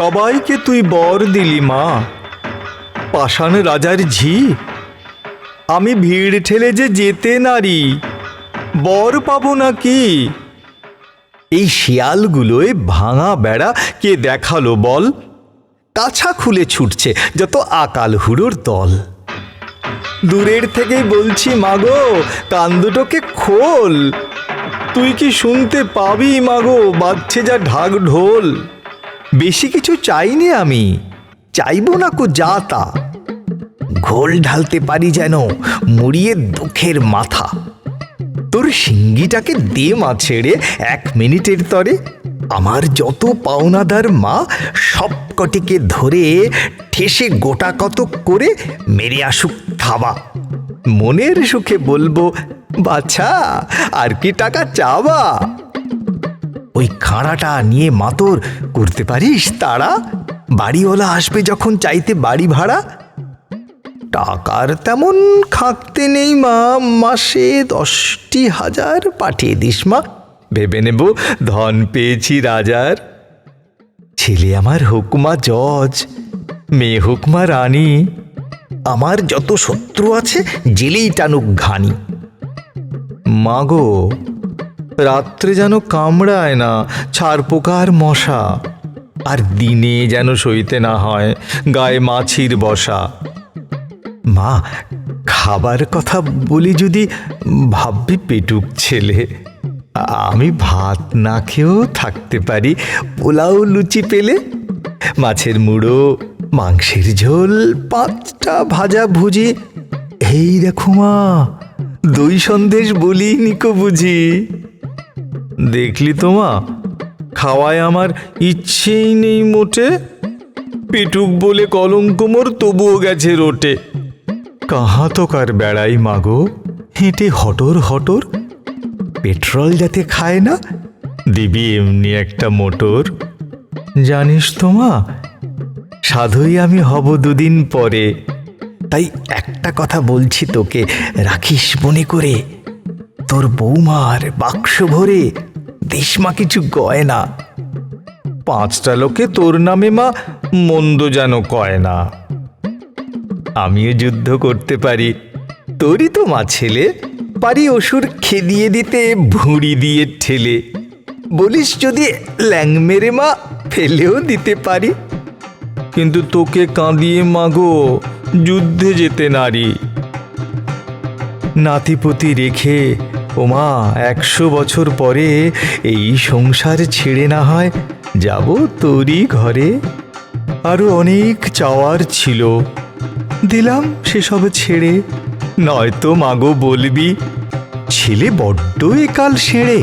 সবাইকে তুই বর দিলি, মা। পাষাণ রাজার ঝি। আমি ভিড় ঠেলে যে যেতে নারি, বর পাবো নাকি? এই শিয়ালগুলোয় ভাঙা বেড়া কে দেখাল বল? কাছা খুলে ছুটছে যত আকাল হুড়োর দল। দূরের থেকেই বলছি মাগো কান দুটোকে খোল। তুই কি শুনতে পাবি মাগো বাজছে যা ঢাক ঢোল। বেশি কিছু চাইনি আমি। চাইব না কো যা তা। ঘোল ঢালতে পারি যেন মুড়িয়ে দুঃখের মাথা। তোর সিঙ্গিটাকে দে মা ছেড়ে এক মিনিটের তরে। আমার যত পাওনাদার মা সব কটিকে ধরে ঠেসে গোটা কত করে মেরে আসুক থাবা। মনের সুখে বলব, বাছা, আর কি টাকা চাওয়া? ওই খাঁড়াটা নিয়ে মাতর, করতে পারিস, তারা? বাড়িওয়ালা আসবে যখন চাইতে বাড়ি ভাড়া? টাকার তেমন খাকতে নেই মা, মাসে দশটি হাজার পাঠিয়ে দিস মা, ভেবে নেব ধন পেয়েছি রাজার। ছেলে আমার হুকমা জজ, মেয়ে হুকমা রানী, আমার যত শত্রু আছে, জেলেই টানুক ঘানি। মাগো রাত্রে যেন কামড়ায় না ছাড় পোকার মশা। আর দিনে যেন সইতে না হয়, গায়ে মাছির বসা। মা, খাবার কথা বলি যদি ভাববি পেটুক ছেলে। আমি ভাত না খেয়েও থাকতে পারি, পোলাও লুচি পেলে। মাছের মুড়ো, মাংসের ঝোল, পাঁচটা ভাজা ভুজি। এই দেখো মা, দই সন্দেশ বলি নিকো বুঝি। দেখলি তো মা? খাওয়ায় আমার ইচ্ছেই নেই মোটে। পেটুক বলে কলঙ্ক মোর, তবুও গেছে রোটে। কাহা তো কার বেড়াই মাগো হেঁটে হটর হটর। পেট্রোল যাতে খায় না? দিবি এমনি একটা মোটর। জানিস তো মা, সাধুই আমি হব দুদিন পরে। তাই একটা কথা বলছি তোকে, রাখিস মনে করে। তোর বৌমার বাক্স ভরে দিস কিছু গয় না। পাঁচটা লোকে তোর নামে মা, মন্দ যেন কয় না। আমিও যুদ্ধ করতে পারি। তোরই তো মা ছেলে। পারি অসুর খেদিয়ে দিতে, ভুঁড়ি দিয়ে ঠেলে। বলিস যদি ল্যাং মেরে মা, ফেলেও দিতে পারি। কিন্তু তোকে কাঁদিয়ে মাগো যুদ্ধে যেতে নারী। নাতিপতি রেখে ওমা, একশো বছর পরে এই সংসার ছেড়ে না হয় যাব তোরই ঘরে। আরও অনেক চাওয়ার ছিল। দিলাম সেসব ছেড়ে। নয়তো মাগো বলবি, ছেলে বড্ড একাল সেরে